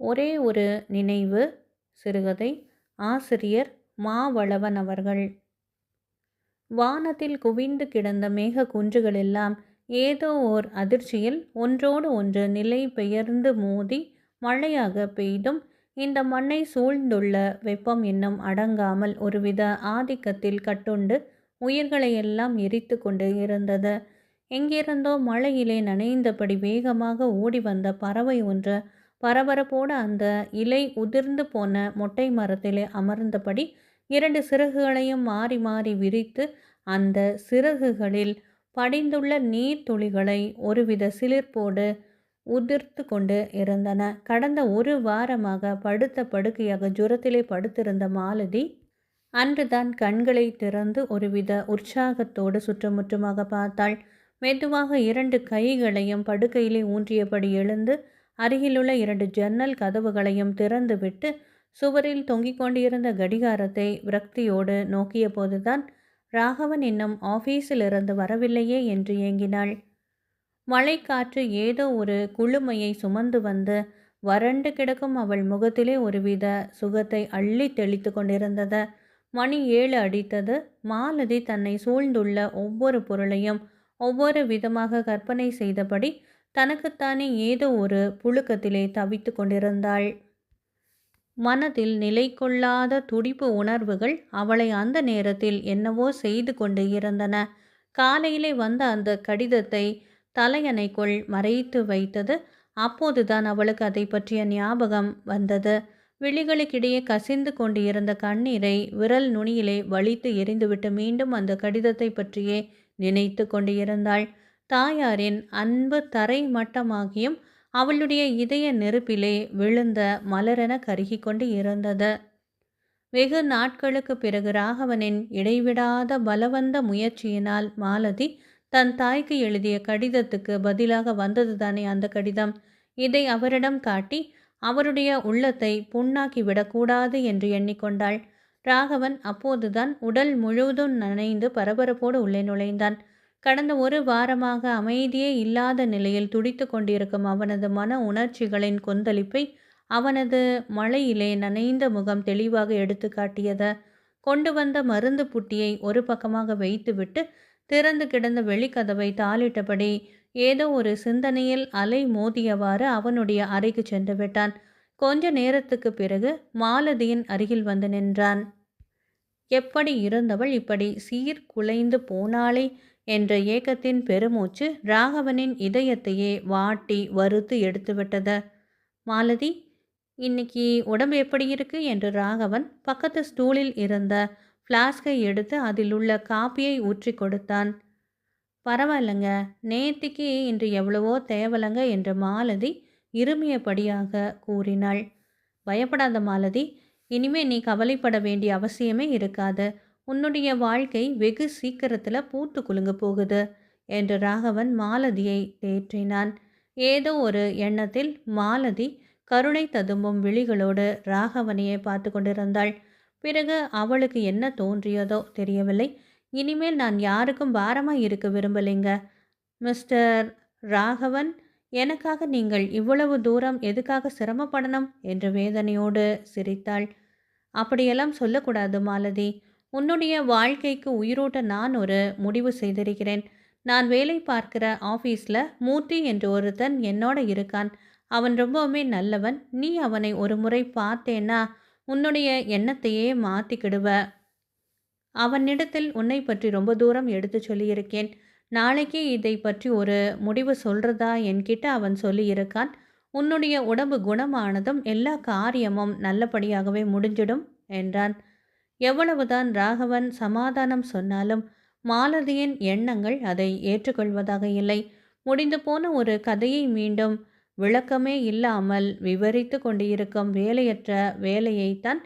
ஒரே ஒரு நினைவு சிறுகதை ஆசிரியர் மாவளவன் அவர்கள். வானத்தில் குவிந்து கிடந்த மேக குன்றுகளெல்லாம் ஏதோ ஓர் அதிர்ச்சியில் ஒன்றோடு ஒன்று நிலை பெயர்ந்து மோதி மழையாக பெய்தும் இந்த மண்ணை சூழ்ந்துள்ள வெப்பம் இன்னும் அடங்காமல் ஒருவித ஆதிக்கத்தில் கட்டுண்டு உயிர்களையெல்லாம் எரித்து கொண்டு இருந்தது. எங்கிருந்தோ மழையிலே நனைந்தபடி வேகமாக ஓடி வந்த பறவை ஒன்று பரபரப்போடு அந்த இலை உதிர்ந்து போன மொட்டை மரத்திலே அமர்ந்தபடி இரண்டு சிறகுகளையும் மாறி மாறி விரித்து அந்த சிறகுகளில் படிந்துள்ள நீர் துளிகளை ஒருவித சிலிர்ப்போடு உதிர்த்து கொண்டு இருந்தன. கடந்த ஒரு வாரமாக படுத்த படுக்கையாக ஜுரத்திலே படுத்திருந்த மாலதி அன்றுதான் கண்களை திறந்து ஒருவித உற்சாகத்தோடு சுற்றுமுற்றுமாக பார்த்தாள். மெதுவாக இரண்டு கைகளையும் படுக்கையிலே ஊன்றியபடி எழுந்து அருகிலுள்ள இரண்டு ஜன்னல் கதவுகளையும் திறந்துவிட்டு சுவரில் தொங்கிக் கொண்டிருந்த கடிகாரத்தை விரக்தியோடு நோக்கிய போதுதான் ராகவன் இன்னும் ஆஃபீஸிலிருந்து வரவில்லையே என்று ஏங்கினாள். மழைக்காற்று ஏதோ ஒரு குளுமையை சுமந்து வந்து வறண்டு கிடக்கும் அவள் முகத்திலே ஒருவித சுகத்தை அள்ளி தெளித்து கொண்டிருந்தது. மணி ஏழு அடித்தது. மாலதி தன்னை சூழ்ந்துள்ள ஒவ்வொரு பொருளையும் ஒவ்வொரு விதமாக கற்பனை செய்தபடி தனக்குத்தானே ஏதோ ஒரு புழுக்கத்திலே தவித்து கொண்டிருந்தாள். மனதில் நிலை கொள்ளாத துடிப்பு உணர்வுகள் அவளை அந்த நேரத்தில் என்னவோ செய்து கொண்டு இருந்தன. காலையிலே வந்த அந்த கடிதத்தை தலையணைக்குள் மறைத்து வைத்தது அப்போதுதான் அவளுக்கு அதை பற்றிய ஞாபகம் வந்தது. விழிகளுக்கிடையே கசிந்து கொண்டு இருந்த கண்ணீரை விரல் நுனியிலே வலித்து எரிந்துவிட்டு மீண்டும் அந்த கடிதத்தை பற்றியே நினைத்து கொண்டு இருந்தாள் தாயாரின் அன்பு தரை மட்டமாகியும் அவளுடைய இதய நெருப்பிலே விழுந்த மலரென கருகி கொண்டு இருந்தது. வெகு நாட்களுக்கு பிறகு ராகவனின் இடைவிடாத பலவந்த முயற்சியினால் மாலதி தன் தாய்க்கு எழுதிய கடிதத்துக்கு பதிலாக வந்ததுதானே அந்த கடிதம்? இதை அவரிடம் காட்டி அவருடைய உள்ளத்தை புண்ணாக்கி விடக்கூடாது என்று எண்ணிக்கொண்டாள். ராகவன் அப்போதுதான் உடல் முழுவதும் நனைந்து பரபரப்போடு உள்ளே நுழைந்தான். கடந்த ஒரு வாரமாக அமைதியே இல்லாத நிலையில் துடித்து கொண்டிருக்கும் அவனது மன உணர்ச்சிகளின் கொந்தளிப்பை அவனது மழையிலே நனைந்த முகம் தெளிவாக எடுத்து காட்டியது. கொண்டு வந்த மருந்து புட்டியை ஒரு பக்கமாக வைத்துவிட்டு திறந்து கிடந்த வெளிக்கதவை தாளிட்டபடி ஏதோ ஒரு சிந்தனையில் அலை மோதியவாறு அவனுடைய அறைக்கு சென்று விட்டான். கொஞ்ச நேரத்துக்கு பிறகு மாலதியின் அருகில் வந்து நின்றான். எப்படி இருந்தவள் இப்படி சீர் குலைந்து போனாளே என்ற ஏக்கத்தின் பெருமூச்சு ராகவனின் இதயத்தையே வாட்டி வறுத்து எடுத்துவிட்டது. மாலதி இன்னைக்கு உடம்பு எப்படி இருக்கு? என்று ராகவன் பக்கத்து ஸ்டூலில் இருந்த ஃப்ளாஸ்கை எடுத்து அதில் உள்ள காப்பியை ஊற்றி கொடுத்தான். பரவாயில்லைங்க நேத்திக்கு இன்று எவ்வளவோ தேவலங்க என்று மாலதி இருமியபடியாக கூறினாள். பயப்படாத மாலதி இனிமே நீ கவலைப்பட வேண்டிய அவசியமே இருக்காது. உன்னுடைய வாழ்க்கை வெகு சீக்கிரத்தில் பூத்து குலுங்க போகுது என்று ராகவன் மாலதியை தேற்றினான். ஏதோ ஒரு எண்ணத்தில் மாலதி கருணை ததும்பும் விழிகளோடு ராகவனையே பார்த்து கொண்டிருந்தாள். பிறகு அவளுக்கு என்ன தோன்றியதோ தெரியவில்லை. இனிமேல் நான் யாருக்கும் பாரமாக இருக்க விரும்பலைங்க. மிஸ்டர் ராகவன் எனக்காக நீங்கள் இவ்வளவு தூரம் எதுக்காக சிரமப்படணும்? என்று வேதனையோடு சிரித்தாள். அப்படியெல்லாம் சொல்லக்கூடாது மாலதி. உன்னுடைய வாழ்க்கைக்கு உயிரோட்ட நான் ஒரு முடிவு செய்திருக்கிறேன். நான் வேலை பார்க்கிற ஆஃபீஸில் மூர்த்தி என்று ஒருத்தன் என்னோட இருக்கான். அவன் ரொம்பவுமே நல்லவன். நீ அவனை ஒரு முறை பார்த்தேன்னா உன்னுடைய எண்ணத்தையே மாற்றிக்கிடுவ அவனிடத்தில் உன்னை பற்றி ரொம்ப தூரம் எடுத்து சொல்லியிருக்கேன். நாளைக்கே இதை பற்றி ஒரு முடிவு சொல்கிறதா என்கிட்ட அவன் சொல்லியிருக்கான். உன்னுடைய உடம்பு குணமானதும் எல்லா காரியமும் நல்லபடியாகவே முடிஞ்சிடும் என்றான். எவ்வளவுதான் ராகவன் சமாதானம் சொன்னாலும் மாலதியின் எண்ணங்கள் அதை ஏற்றுக்கொள்வதாக இல்லை. முடிந்து போன ஒரு கதையை மீண்டும் விளக்கமே இல்லாமல் விவரித்து கொண்டிருக்கும் வேலையற்ற வேலையைத்தான்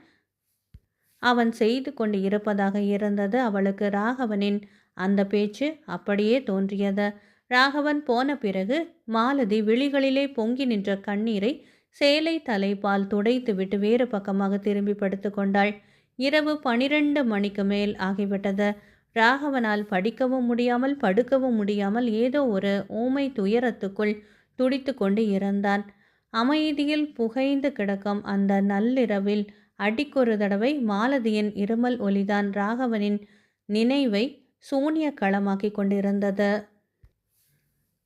அவன் செய்து கொண்டு இருப்பதாக இருந்தது. அவளுக்கு ராகவனின் அந்த பேச்சு அப்படியே தோன்றியது. ராகவன் போன பிறகு மாலதி விழிகளிலே பொங்கி நின்ற கண்ணீரை சேலை தலைப்பால் துடைத்துவிட்டு வேறு பக்கமாக திரும்பி படுத்து கொண்டாள். இரவு பனிரெண்டு மணிக்கு மேல் ஆகிவிட்டது. ராகவனால் படிக்கவும் முடியாமல் படுக்கவும் முடியாமல் ஏதோ ஒரு ஊமை துயரத்துக்குள் துடித்து கொண்டு இருந்தான். அமைதியில் புகைந்து கிடக்கும் அந்த நள்ளிரவில் அடிக்கொரு தடவை மாலதியின் இருமல் ஒலிதான் ராகவனின் நினைவை சூனிய களமாக்கி கொண்டிருந்தது.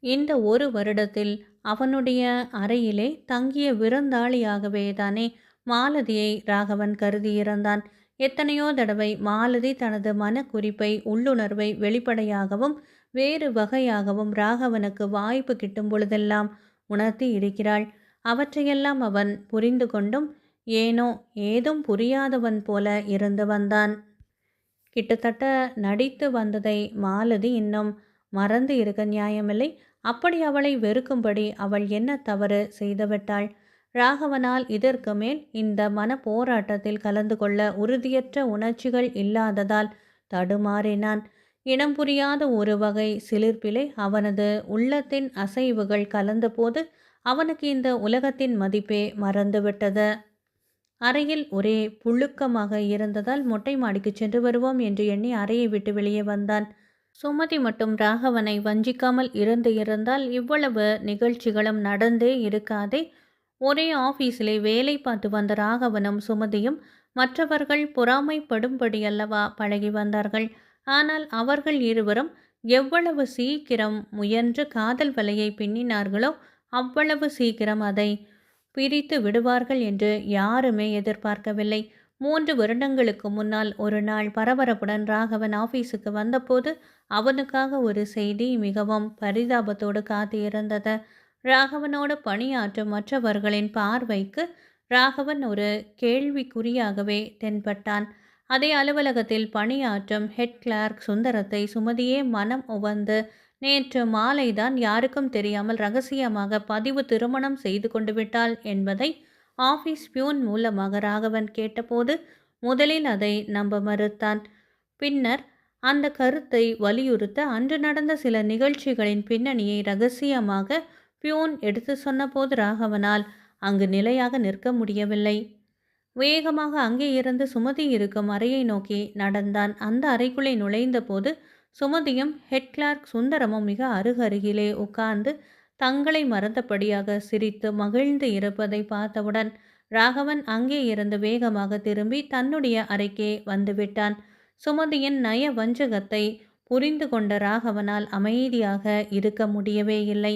இந்த ஒரு வருடத்தில் அவனுடைய அறையிலே தங்கிய விருந்தாளியாகவே தானே மாலதியை ராகவன் கருதியிருந்தான். எத்தனையோ தடவை மாலதி தனது மனக்குறிப்பை உள்ளுணர்வை வெளிப்படையாகவும் வேறு வகையாகவும் ராகவனுக்கு வாய்ப்பு கிட்டும் பொழுதெல்லாம் உணர்த்தி இருக்கிறாள். அவற்றையெல்லாம் அவன் புரிந்து கொண்டும் ஏனோ ஏதும் புரியாதவன் போல இருந்து வந்தான். கிட்டத்தட்ட நடித்து வந்ததை மாலதி இன்னும் மறந்து இருக்க நியாயமில்லை. அப்படி அவளை வெறுக்கும்படி அவள் என்ன தவறு செய்துவிட்டாள்? ராகவனால் இதற்கு மேல் இந்த மன போராட்டத்தில் கலந்து கொள்ள உறுதியற்ற உணர்ச்சிகள் இல்லாததால் தடுமாறினான் இனம் புரியாத ஒரு வகை சிலிர்ப்பிலே அவனது உள்ளத்தின் அசைவுகள் கலந்தபோது அவனுக்கு இந்த உலகத்தின் மதிப்பே மறந்துவிட்டது. அறையில் ஒரே புழுக்கமாக இருந்ததால் மொட்டை மாடிக்கு சென்று வருவோம் என்று எண்ணி அறையை விட்டு வெளியே வந்தான். சுமதி மட்டும் ராகவனை வஞ்சிக்காமல் இருந்து இருந்தால் இவ்வளவு நிகழ்ச்சிகளும் நடந்தே இருக்காதே. ஒரே ஆஃபீஸிலே வேலை பார்த்து வந்த ராகவனும் சுமதியும் மற்றவர்கள் பொறாமைப்படும்படி அல்லவா பழகி வந்தார்கள். ஆனால் அவர்கள் இருவரும் எவ்வளவு சீக்கிரம் முயன்று காதல் வலையை பின்னினார்களோ அவ்வளவு சீக்கிரம் அதை பிரித்து விடுவார்கள் என்று யாருமே எதிர்பார்க்கவில்லை. மூன்று வருடங்களுக்கு முன்னால் ஒரு நாள் பரபரப்புடன் ராகவன் ஆபீஸுக்கு வந்தபோது அவனுக்காக ஒரு செய்தி மிகவும் பரிதாபத்தோடு காத்திருந்தது. ராகவனோடு பணியாற்றும் மற்றவர்களின் பார்வைக்கு ராகவன் ஒரு கேள்விக்குறியாகவே தென்பட்டான். அதே அலுவலகத்தில் பணியாற்றும் ஹெட் கிளார்க் சுந்தரத்தை சுமதியே மனம் உவந்து நேற்று மாலைதான் யாருக்கும் தெரியாமல் ரகசியமாக பதிவு திருமணம் செய்து கொண்டு விட்டாள் என்பதை ஆஃபீஸ் பியூன் மூலமாக ராகவன் கேட்டபோது முதலில் அதை நம்ப மறுத்தான். பின்னர் அந்த கருத்தை வலியுறுத்த அன்று நடந்த சில நிகழ்ச்சிகளின் பின்னணியை ரகசியமாக பியூன் எடுத்து சொன்னபோது ராகவனால் அங்கு நிலையாக நிற்க முடியவில்லை. வேகமாக அங்கே இருந்து சுமதி இருக்கும் அறையை நோக்கி நடந்தான். அந்த அறைக்குள்ளே நுழைந்தபோது சுமதியும் ஹெட் கிளார்க் சுந்தரமும் மிக அருகருகிலே உட்கார்ந்து தங்களை மறந்தபடியாக சிரித்து மகிழ்ந்து இருப்பதை பார்த்தவுடன் ராகவன் அங்கே இருந்து வேகமாக திரும்பி தன்னுடைய அறைக்கே வந்துவிட்டான். சுமதியின் நய வஞ்சகத்தை புரிந்து கொண்ட ராகவனால் அமைதியாக இருக்க முடியவே இல்லை.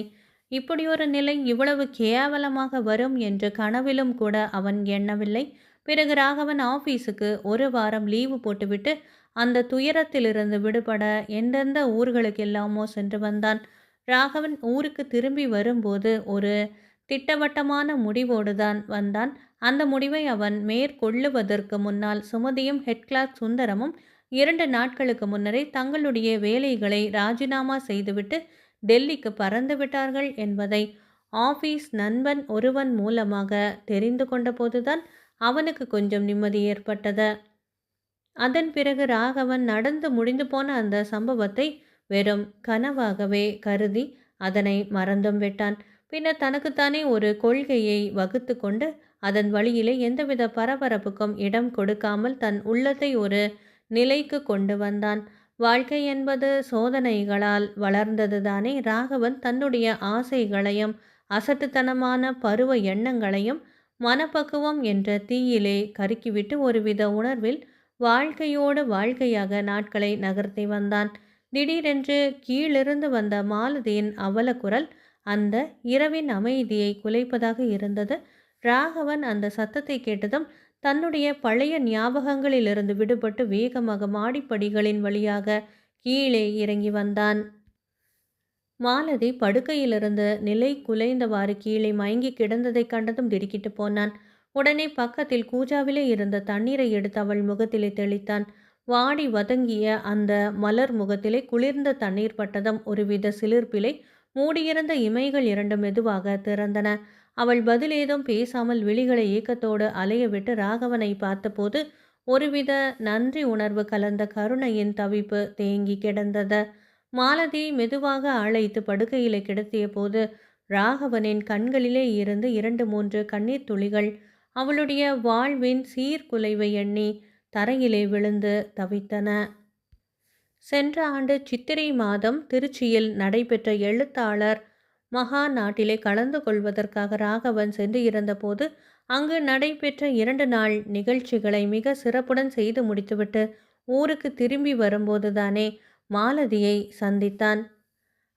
இப்படியொரு நிலை இவ்வளவு கேவலமாக வரும் என்று கனவிலும் கூட அவன் எண்ணவில்லை. பிறகு ராகவன் ஆபீஸுக்கு ஒரு வாரம் லீவு போட்டுவிட்டு அந்த துயரத்திலிருந்து விடுபட எந்தெந்த ஊர்களுக்கெல்லாமோ சென்று வந்தான். ராகவன் ஊருக்கு திரும்பி வரும்போது ஒரு திட்டவட்டமான முடிவோடு தான் வந்தான். அந்த முடிவை அவன் மேற்கொள்ளுவதற்கு முன்னால் சுமதியும் ஹெட் சுந்தரமும் இரண்டு நாட்களுக்கு முன்னரே தங்களுடைய வேலைகளை ராஜினாமா செய்துவிட்டு டெல்லிக்கு பறந்து விட்டார்கள் என்பதை ஆபீஸ் நண்பன் ஒருவன் மூலமாக தெரிந்து கொண்டபோதுதான் அவனுக்கு கொஞ்சம் நிம்மதி ஏற்பட்டது. அதன் பிறகு ராகவன் நடந்து முடிந்து போன அந்த சம்பவத்தை வெறும் கனவாகவே கருதி அதனை மறந்தும் விட்டான். பின்னர் தனக்குத்தானே ஒரு கொள்கையை வகுத்து கொண்டு அதன் வழியிலே எந்தவித பரபரப்புக்கும் இடம் கொடுக்காமல் தன் உள்ளத்தை ஒரு நிலைக்கு கொண்டு வந்தான். வாழ்க்கை என்பது சோதனைகளால் வளர்ந்ததுதானே. ராகவன் தன்னுடைய ஆசைகளையும் அசட்டுத்தனமான பருவ எண்ணங்களையும் மனப்பக்குவம் என்ற தீயிலே கருக்கிவிட்டு ஒருவித உணர்வில் வாழ்க்கையோடு வாழ்க்கையாக நாட்களை நகர்த்தி வந்தான். திடீரென்று கீழிருந்து வந்த மாலதியின் அவலக்குரல் அந்த இரவின் அமைதியை குலைப்பதாக இருந்தது. ராகவன் அந்த சத்தத்தை கேட்டதும் தன்னுடைய பழைய ஞாபகங்களிலிருந்து விடுபட்டு வேகமாக மாடிப்படிகளின் வழியாக கீழே இறங்கி வந்தான். மாலதி படுக்கையிலிருந்து நிலை குலைந்தவாறு கீழே மயங்கி கிடந்ததைக் கண்டதும் திடுக்கிட்டு போனான். உடனே பக்கத்தில் கூஜாவிலே இருந்த தண்ணீரை எடுத்து அவள் முகத்திலே தெளித்தான். வாடி வதங்கிய அந்த மலர் முகத்திலே குளிர்ந்த தண்ணீர் பட்டதும் ஒருவித சிலிர்ப்பிலை மூடியிருந்த இமைகள் இரண்டு மெதுவாக திறந்தன. அவள் பதில் ஏதும் பேசாமல் விழிகளை ஏக்கத்தோடு அலைய விட்டு ராகவனை பார்த்தபோது ஒருவித நன்றி உணர்வு கலந்த கருணையின் தவிப்பு தேங்கி கிடந்தது. மாலதி மெதுவாக அழைத்து படுக்கையிலே கிடத்திய போது ராகவனின் கண்களிலே இருந்து இரண்டு மூன்று கண்ணீர் துளிகள் அவளுடைய வாழ்வின் சீர்குலைவை எண்ணி தரையிலே விழுந்து தவித்தன. சென்ற ஆண்டு சித்திரை மாதம் திருச்சியில் நடைபெற்ற எழுத்தாளர் மகா நாட்டிலே கலந்து கொள்வதற்காக ராகவன் சென்று இருந்தபோது அங்கு நடைபெற்ற இரண்டு நாள் நிகழ்ச்சிகளை மிக சிறப்புடன் செய்து முடித்துவிட்டு ஊருக்கு திரும்பி வரும்போதுதானே மாலதியை சந்தித்தான்.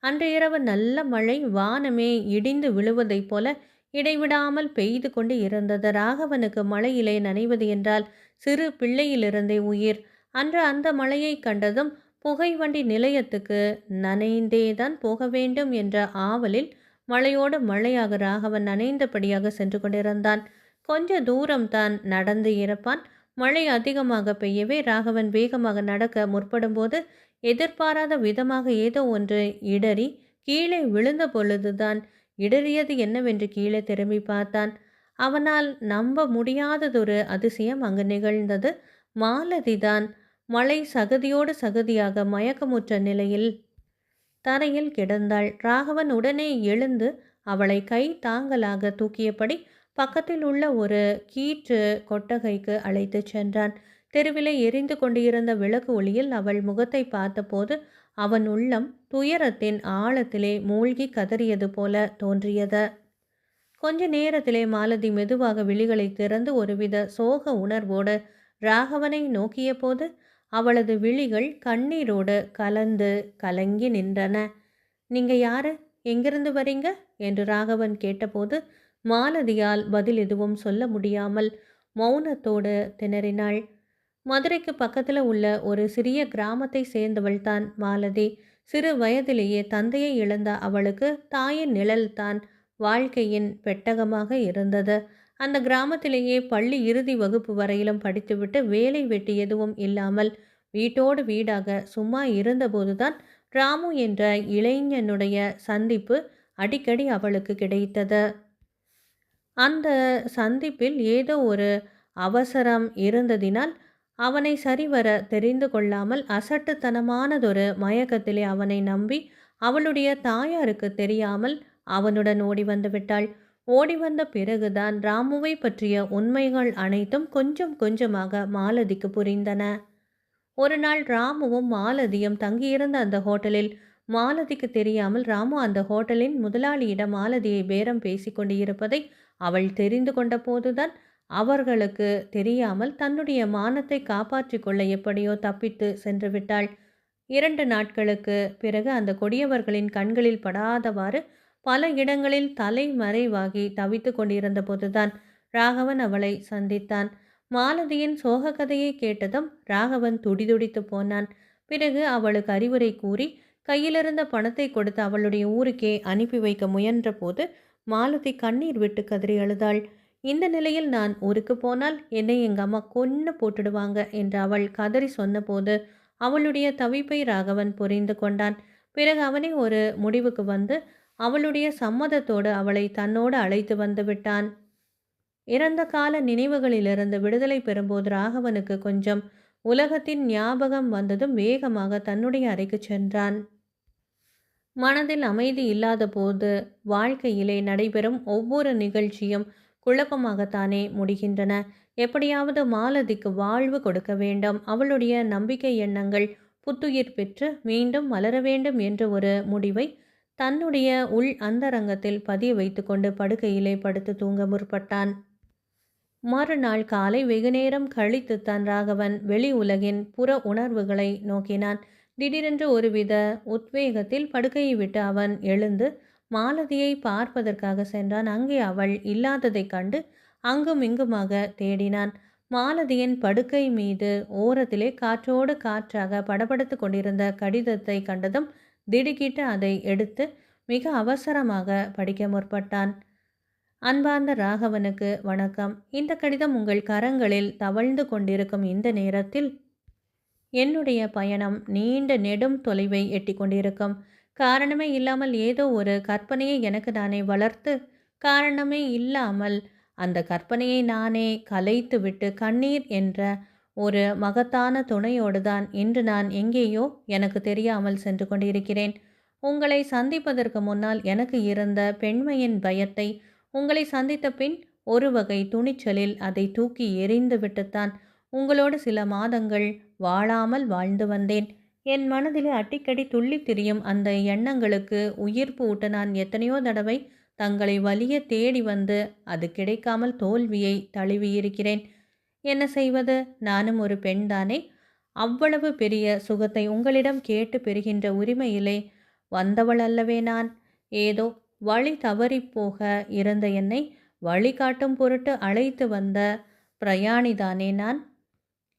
அன்று இரவு நல்ல மழை வானமே இடிந்து விழுவதைப் போல இடைவிடாமல் பெய்து கொண்டு இருந்தது. ராகவனுக்கு மழையிலே நனைவது என்றால் சிறு பிள்ளையிலிருந்தே உயிர். அன்று அந்த மழையை கண்டதும் புகைவண்டி நிலையத்துக்கு நிலையத்துக்கு நனைந்தேதான் போக வேண்டும் என்ற ஆவலில் மழையோடு மழையாக ராகவன் நனைந்தபடியாக சென்று கொண்டிருந்தான். கொஞ்ச தூரம் தான் நடந்து இருப்பான் மழை அதிகமாக பெய்யவே ராகவன் வேகமாக நடக்க முற்படும்போது எதிர்பாராத விதமாக ஏதோ ஒன்று இடறி கீழே விழுந்த பொழுதுதான் இடறியது என்னவென்று கீழே திரும்பி பார்த்தான். அவனால் நம்ப முடியாததொரு அதிசயம் அங்கு நிகழ்ந்தது. மாலதிதான் மழை சகதியோடு சகதியாக மயக்கமுற்ற நிலையில் தரையில் கிடந்தாள். ராகவன் உடனே எழுந்து அவளை கை தாங்கலாக தூக்கியபடி பக்கத்தில் உள்ள ஒரு கீற்று கொட்டகைக்கு அழைத்துச் சென்றான். தெருவிலே எரிந்து கொண்டிருந்த விளக்கு ஒளியில் அவள் முகத்தை பார்த்தபோது அவன் உள்ளம் துயரத்தின் ஆழத்திலே மூழ்கி கதறியது போல தோன்றியது. கொஞ்ச நேரத்திலே மாலதி மெதுவாக விழிகளை திறந்து ஒருவித சோக உணர்வோடு ராகவனை நோக்கிய போது அவளது விழிகள் கண்ணீரோடு கலந்து கலங்கி நின்றன. நீங்க யாரு? எங்கிருந்து வரீங்க? என்று ராகவன் கேட்டபோது மாலதியால் பதில் எதுவும் சொல்ல முடியாமல் மௌனத்தோடு திணறினாள். மதுரைக்கு பக்கத்தில் உள்ள ஒரு சிறிய கிராமத்தை சேர்ந்தவள் தான் மாலதி. சிறு வயதிலேயே தந்தையை இழந்த அவளுக்கு தாயின் நிழல் தான் வாழ்க்கையின் பெட்டகமாக இருந்தது. அந்த கிராமத்திலேயே பள்ளி இறுதி வகுப்பு வரையிலும் படித்துவிட்டு வேலை வெட்டி எதுவும் இல்லாமல் வீட்டோடு வீடாக சும்மா இருந்தபோதுதான் ராமு என்ற இளைஞனுடைய சந்திப்பு அடிக்கடி அவளுக்கு கிடைத்தது. அந்த சந்திப்பில் ஏதோ ஒரு அவசரம் இருந்ததினால் அவனை சரிவர தெரிந்து கொள்ளாமல் அசட்டுத்தனமானதொரு மயக்கத்திலே அவனை நம்பி அவளுடைய தாயாருக்கு தெரியாமல் அவனுடன் ஓடி வந்துவிட்டாள் ஓடி வந்த பிறகுதான் ராமுவை பற்றிய உண்மைகள் அனைத்தும் கொஞ்சம் கொஞ்சமாக மாலதிக்கு புரிந்தன. ஒரு நாள் ராமுவும் மாலதியும் தங்கியிருந்த அந்த ஹோட்டலில் மாலதிக்கு தெரியாமல் ராமு அந்த ஹோட்டலின் முதலாளியிடம் மாலதியை பேரம் பேசி கொண்டு இருப்பதை அவள் தெரிந்து கொண்ட போதுதான் அவர்களுக்கு தெரியாமல் தன்னுடைய மானத்தை காப்பாற்றி கொள்ள எப்படியோ தப்பித்து சென்று விட்டாள். இரண்டு நாட்களுக்கு பிறகு அந்த கொடியவர்களின் கண்களில் படாதவாறு பல இடங்களில் தலைமறைவாகி தவித்து கொண்டிருந்த போதுதான் ராகவன் அவளை சந்தித்தான். மாலதியின் சோக கதையை கேட்டதும் ராகவன் துடிதுடித்து போனான். பிறகு அவளுக்கு அறிவுரை கூறி கையிலிருந்த பணத்தை கொடுத்து அவளுடைய ஊருக்கே அனுப்பி வைக்க முயன்ற போது மாலதி கண்ணீர் விட்டு கதறி அழுதாள். இந்த நிலையில் நான் ஊருக்கு போனால் என்னை எங்கள் அம்மா கொன்று போட்டுடுவாங்க என்று அவள் கதறி சொன்னபோது அவளுடைய தவிப்பை ராகவன் புரிந்து கொண்டான். பிறகு அவனே ஒரு முடிவுக்கு வந்து அவளுடைய சம்மதத்தோடு அவளை தன்னோடு அழைத்து வந்து விட்டான். இறந்த கால நினைவுகளிலிருந்து விடுதலை பெறும்போது ராகவனுக்கு கொஞ்சம் உலகத்தின் ஞாபகம் வந்ததும் வேகமாக தன்னுடைய அறைக்கு சென்றான். மனதில் அமைதி இல்லாத போது வாழ்க்கையிலே நடைபெறும் ஒவ்வொரு நிகழ்ச்சியும் குழப்பமாகத்தானே முடிகின்றன. எப்படியாவது மாலதிக்கு வாழ்வு கொடுக்க வேண்டும். அவளுடைய நம்பிக்கை எண்ணங்கள் புத்துயிர் பெற்று மீண்டும் மலர வேண்டும் என்ற ஒரு முடிவை தன்னுடைய உள் அந்தரங்கத்தில் பதிய வைத்துக்கொண்டு படுக்கையிலே படுத்து தூங்க முற்பட்டான். மறுநாள் காலை வெகுநேரம் கழித்து தன் ராகவன் வெளி உலகின் புற உணர்வுகளை நோக்கினான். திடீரென்று ஒருவித உத்வேகத்தில் படுக்கையை விட்டு அவன் எழுந்து மாலதியை பார்ப்பதற்காக சென்றான். அங்கே அவள் இல்லாததைக் கண்டு அங்கும் இங்குமாக தேடினான். மாலதியின் படுக்கை மீது ஓரத்திலே காற்றோடு காற்றாக படபடுத்து கொண்டிருந்த கடிதத்தை கண்டதும் திடுக்கிட்டு அதை எடுத்து மிக அவசரமாக படிக்க முற்பட்டான். அன்பார்ந்த ராகவனுக்கு வணக்கம். இந்த கடிதம் உங்கள் கரங்களில் தவழ்ந்து கொண்டிருக்கும் இந்த நேரத்தில் என்னுடைய பயணம் நீண்ட நெடும் தொலைவை எட்டி கொண்டிருக்கும். காரணமே இல்லாமல் ஏதோ ஒரு கற்பனையை எனக்கு நானே வளர்த்து காரணமே இல்லாமல் அந்த கற்பனையை நானே கலைத்து விட்டு கண்ணீர் என்ற ஒரு மகத்தான துணையோடு தான் இன்று நான் எங்கேயோ எனக்கு தெரியாமல் சென்று கொண்டிருக்கிறேன். உங்களை சந்திப்பதற்கு முன்னால் எனக்கு இருந்த பெண்மையின் பயத்தை உங்களை சந்தித்த பின் ஒரு வகை துணிச்சலில் அதை தூக்கி எறிந்து விட்டுத்தான் உங்களோடு சில மாதங்கள் வாழாமல் வாழ்ந்து வந்தேன். என் மனதிலே அடிக்கடி துள்ளித் திரியும் அந்த எண்ணங்களுக்கு உயிர்ப்பு ஊட்ட நான் எத்தனையோ தடவை தங்களை வலிய தேடி வந்து அது கிடைக்காமல் தோல்வியை தழுவியிருக்கிறேன். என்ன செய்வது? நானும் ஒரு பெண்தானே அவ்வளவு பெரிய சுகத்தை உங்களிடம் கேட்டு பெறுகின்ற உரிமையிலே வந்தவள் அல்லவே நான். ஏதோ வழி தவறிப்போக இருந்த என்னை வழிகாட்டும் பொருட்டு அழைத்து வந்த பிரயாணிதானே நான்.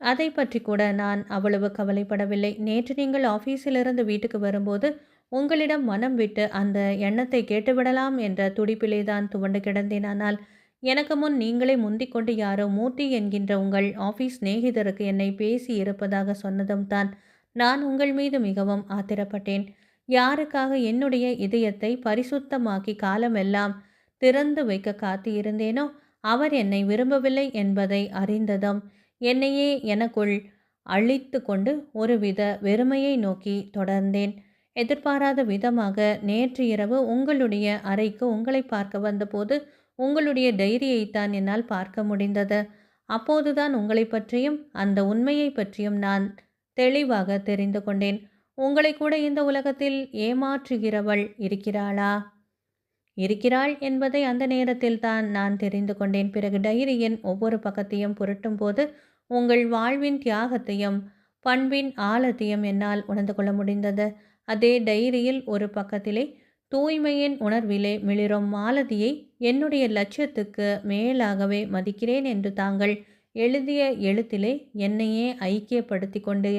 அதை பற்றி கூட நான் அவ்வளவு கவலைப்படவில்லை. நேற்று நீங்கள் ஆஃபீஸிலிருந்து வீட்டுக்கு வரும்போது உங்களிடம் மனம் விட்டு அந்த எண்ணத்தை கேட்டுவிடலாம் என்ற துடிப்பிலே தான் துவண்டு கிடந்தேன். ஆனால் எனக்கு முன் நீங்களே முந்திக்கொண்டு யாரோ மூர்த்தி என்கின்ற உங்கள் ஆஃபீஸ் சிநேகிதருக்கு என்னை பேசி இருப்பதாக சொன்னதும் தான் நான் உங்கள் மீது மிகவும் ஆத்திரப்பட்டேன். யாருக்காக என்னுடைய இதயத்தை பரிசுத்தமாக்கி காலமெல்லாம் திறந்து வைக்க காத்து இருந்தேனோ அவர் என்னை விரும்பவில்லை என்பதை அறிந்ததும் என்னையே எனக்குள் அழித்து கொண்டு ஒருவித வெறுமையை நோக்கி தொடர்ந்தேன். எதிர்பாராத விதமாக நேற்று இரவு உங்களுடைய அறைக்கு உங்களை பார்க்க வந்தபோது உங்களுடைய டைரியைத்தான் என்னால் பார்க்க முடிந்தது. அப்போதுதான் உங்களை பற்றியும் அந்த உண்மையை பற்றியும் நான் தெளிவாக தெரிந்து கொண்டேன். உங்களை கூட இந்த உலகத்தில் ஏமாற்றுகிறவள் இருக்கிறாளா? இருக்கிறாள் என்பதை அந்த நேரத்தில் தான் நான் தெரிந்து கொண்டேன். பிறகு டைரியின் ஒவ்வொரு பக்கத்தையும் புரட்டும் போது உங்கள் வாழ்வின் தியாகத்தையும் பண்பின் ஆழத்தையும் என்னால் உணர்ந்து கொள்ள முடிந்தது. அதே டைரியில் ஒரு பக்கத்திலே தூய்மையின் உணர்விலே மிளிரும் மாலதியை என்னுடைய லட்சியத்துக்கு மேலாகவே மதிக்கிறேன் என்று தாங்கள் எழுதிய எழுத்திலே என்னையே ஐக்கியப்படுத்தி கொண்டு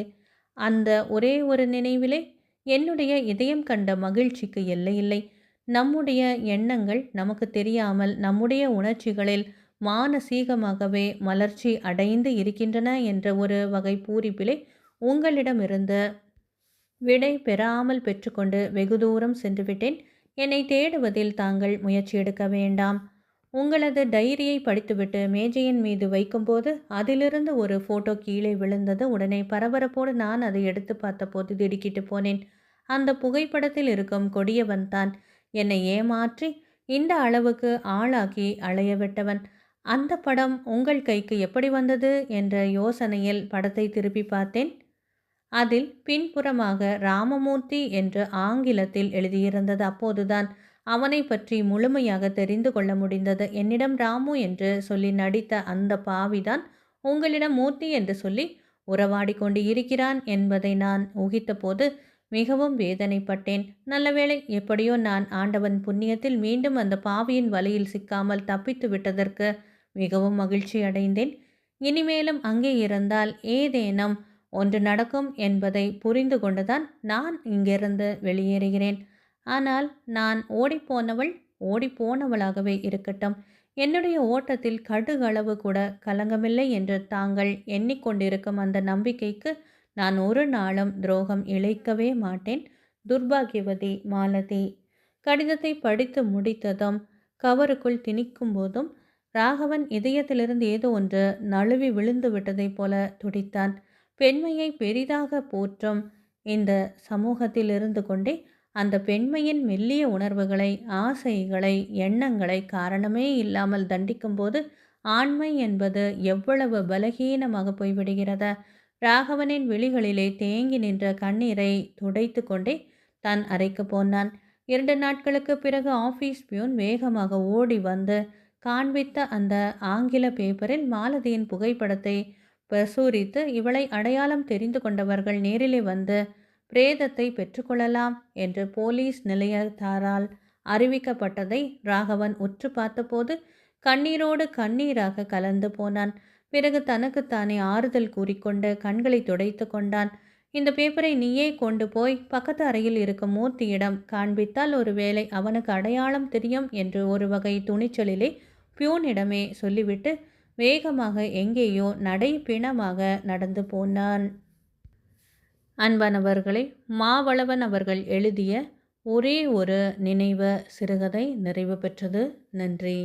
அந்த ஒரே ஒரு நினைவிலே என்னுடைய இதயம் கண்ட மகிழ்ச்சிக்கு எல்லையில்லை நம்முடைய எண்ணங்கள் நமக்கு தெரியாமல் நம்முடைய உணர்ச்சிகளில் மானசீகமாகவே மலர்ச்சி அடைந்து இருக்கின்றன என்ற ஒரு வகை பூரிப்பிலே உங்களிடமிருந்து விடை பெறாமல் பெற்றுக்கொண்டு வெகு தூரம் சென்றுவிட்டேன். என்னை தேடுவதில் தாங்கள் முயற்சி எடுக்க வேண்டாம். உங்களது டைரியை படித்துவிட்டு மேஜையின் மீது வைக்கும்போது அதிலிருந்து ஒரு ஃபோட்டோ கீழே விழுந்தது. உடனே பரபரப்போடு நான் அதை எடுத்து பார்த்தபோது திடுக்கிட்டு போனேன். அந்த புகைப்படத்தில் இருக்கும் கொடியவன் தான் என்னை ஏமாற்றி இந்த அளவுக்கு ஆளாக்கி அலைய விட்டவன். அந்த படம் உங்கள் கைக்கு எப்படி வந்தது? என்ற யோசனையில் படத்தை திருப்பி பார்த்தேன். அதில் பின்புறமாக ராமமூர்த்தி என்று ஆங்கிலத்தில் எழுதியிருந்தது அப்போதுதான். அவனை பற்றி முழுமையாக தெரிந்து கொள்ள முடிந்தது. என்னிடம் ராமு என்று சொல்லி நடித்த அந்த பாவிதான் உங்களிடம் மூர்த்தி என்று சொல்லி உறவாடி கொண்டு இருக்கிறான் என்பதை நான் ஊகித்தபோது மிகவும் வேதனைப்பட்டேன். நல்லவேளை எப்படியோ நான் ஆண்டவன் புண்ணியத்தில் மீண்டும் அந்த பாவியின் வலையில் சிக்காமல் தப்பித்து விட்டதற்கு மிகவும் மகிழ்ச்சி அடைந்தேன் இனிமேலும் அங்கே இருந்தால் ஏதேனும் ஒன்று நடக்கும் என்பதை புரிந்து கொண்டுதான் நான் இங்கிருந்து வெளியேறுகிறேன். ஆனால் நான் ஓடிப்போனவள் ஓடிப்போனவளாகவே இருக்கட்டும். என்னுடைய ஓட்டத்தில் கடுகளவு கூட கலங்கமில்லை என்று தாங்கள் எண்ணிக்கொண்டிருக்கும் அந்த நம்பிக்கைக்கு நான் ஒரு நாளும் துரோகம் இழைக்கவே மாட்டேன். துர்பாகியவதி மாலதி கடிதத்தை படித்து முடித்ததும் கவருக்குள் திணிக்கும் போதும் ராகவன் இதயத்திலிருந்து ஏதோ ஒன்று நழுவி விழுந்து விட்டதைப் போல துடித்தான். பெண்மையை பெரிதாக போற்றும் இந்த சமூகத்தில் இருந்து கொண்டே அந்த பெண்மையின் மெல்லிய உணர்வுகளை ஆசைகளை எண்ணங்களை காரணமே இல்லாமல் தண்டிக்கும்போது ஆண்மை என்பது எவ்வளவு பலகீனமாக போய்விடுகிறதா ராகவனின் விழிகளிலே தேங்கி நின்ற கண்ணீரை துடைத்து கொண்டே தான் அறைக்கு போனான் இரண்டு நாட்களுக்கு பிறகு ஆஃபீஸ் பியூன் வேகமாக ஓடி வந்து காண்பித்த அந்த ஆங்கில பேப்பரில் மாலதியின் புகைப்படத்தை பிரசூரித்து இவளை அடையாளம் தெரிந்து கொண்டவர்கள் நேரிலே வந்து பிரேதத்தை பெற்றுக்கொள்ளலாம் என்று போலீஸ் நிலையத்தாரால் அறிவிக்கப்பட்டதை ராகவன் உற்று பார்த்தபோது கண்ணீரோடு கண்ணீராக கலந்து போனான். பிறகு தனக்குத்தானே ஆறுதல் கூறிக்கொண்டு கண்களை துடைத்து கொண்டான். இந்த பேப்பரை நீயே கொண்டு போய் பக்கத்து அறையில் இருக்கும் மூர்த்தியிடம் காண்பித்தால் ஒருவேளை அவனுக்கு அடையாளம் தெரியும் என்று ஒரு வகை துணிச்சலிலே பியூனிடமே சொல்லிவிட்டு வேகமாக எங்கேயோ நடை பிணமாக நடந்து போனான். அன்பனவர்களை மாவளவன் அவர்கள் எழுதிய ஒரே ஒரு நினைவு சிறுகதை நிறைவு பெற்றது. நன்றி.